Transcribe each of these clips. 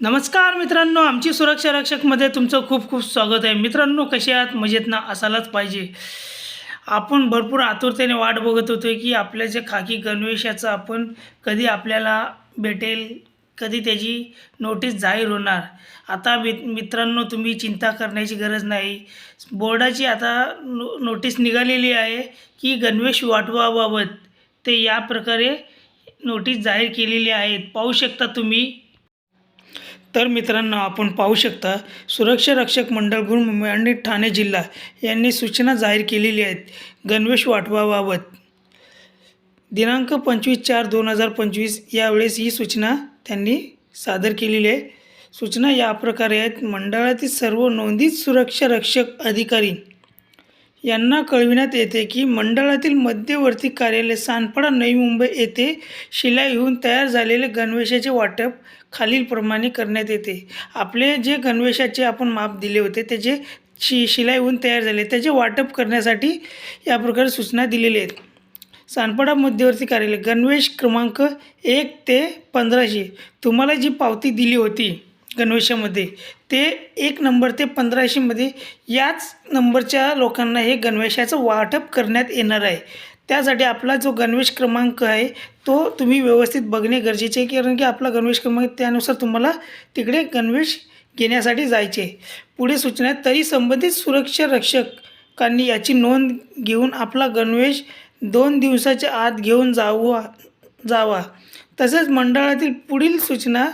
नमस्कार मित्रांनो आमची सुरक्षा रक्षकमध्ये तुमचं खूप खूप स्वागत आहे. मित्रांनो कसे आहात? मजेत ना? असायलाच पाहिजे. आपण भरपूर आतुरतेने वाट बघत होतो की आपल्या जे खाकी गणवेशाचं आपण कधी आपल्याला भेटेल कधी त्याची नोटीस जाहीर होणार. आता मि मित्रांनो तुम्ही चिंता करण्याची गरज नाही. बोर्डाची आता नो नोटीस निघालेली आहे की गणवेश वाटवाबाबत ते या प्रकारे नोटीस जाहीर केलेली आहेत. पाहू शकता तुम्ही तर मित्रांनो आपण पाहू शकता सुरक्षा रक्षक मंडळ गुरुमुंबई आणि ठाणे जिल्हा यांनी सूचना जाहीर केलेली आहेत गणवेश वाटवाबाबत दिनांक पंचवीस चार दोन हजार पंचवीस यावेळेस ही सूचना त्यांनी सादर केलेली आहे. सूचना या प्रकारे आहेत. मंडळातील सर्व नोंदीत सुरक्षा रक्षक अधिकारी यांना कळविण्यात येते की मंडळातील मध्यवर्ती कार्यालय सानपाडा नवी मुंबई येथे शिलाई तयार झालेले गणवेशाचे वाटप खालीलप्रमाणे करण्यात येते. आपले जे गणवेशाचे आपण माप दिले होते त्याचे शि शिलाई होऊन तयार झाले त्याचे वाटप करण्यासाठी या प्रकारे सूचना दिलेल्या आहेत. सानपाडा मध्यवर्ती कार्यालय गणवेश क्रमांक एक ते पंधराशे. तुम्हाला जी पावती दिली होती गणवेशामध्ये ते एक नंबर ते पंधराशेमध्ये याच नंबरच्या लोकांना हे गणवेशाचं वाटप करण्यात येणार आहे. त्यासाठी आपला जो गणवेश क्रमांक आहे तो तुम्ही व्यवस्थित बघणे गरजेचे आहे कारण की आपला गणवेश क्रमांक त्यानुसार तुम्हाला तिकडे गणवेश घेण्यासाठी जायचे पुढे सूचना आहे, तरी संबंधित सुरक्षा रक्षकांनी याची नोंद घेऊन आपला गणवेश दोन दिवसाच्या आत घेऊन जावा जावा. तसेच मंडळातील पुढील सूचना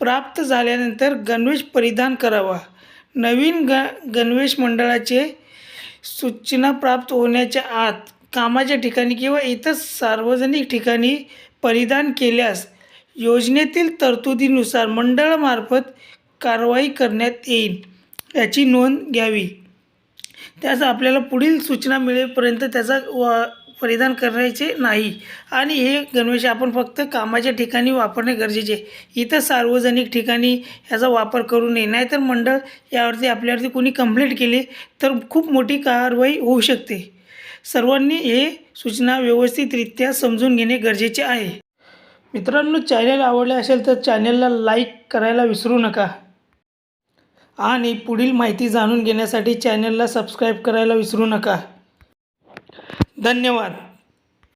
प्राप्त झाल्यानंतर गणवेश परिधान करावा. नवीन ग गणवेश मंडळाचे सूचना प्राप्त होण्याच्या आत कामाच्या ठिकाणी किंवा इतर सार्वजनिक ठिकाणी परिधान केल्यास योजनेतील तरतुदीनुसार मंडळामार्फत कारवाई करण्यात येईल याची नोंद घ्यावी. त्यास आपल्याला पुढील सूचना मिळेपर्यंत त्याचा वा परिधान करायचे नाही. आणि हे गणवेश आपण फक्त कामाच्या ठिकाणी वापरणे गरजेचे आहे. इतर सार्वजनिक ठिकाणी ह्याचा वापर करू नये. नाहीतर मंडळ यावरती आपल्यावरती कोणी कंप्लेंट केली तर खूप मोठी कारवाई होऊ शकते. सर्वांनी हे सूचना व्यवस्थितरित्या समजून घेणे गरजेचे आहे. मित्रांनो चॅनल आवडले असेल तर चॅनलला लाईक करायला विसरू नका. आणि पुढील माहिती जाणून घेण्यासाठी चॅनलला सबस्क्राईब करायला विसरू नका. धन्यवाद.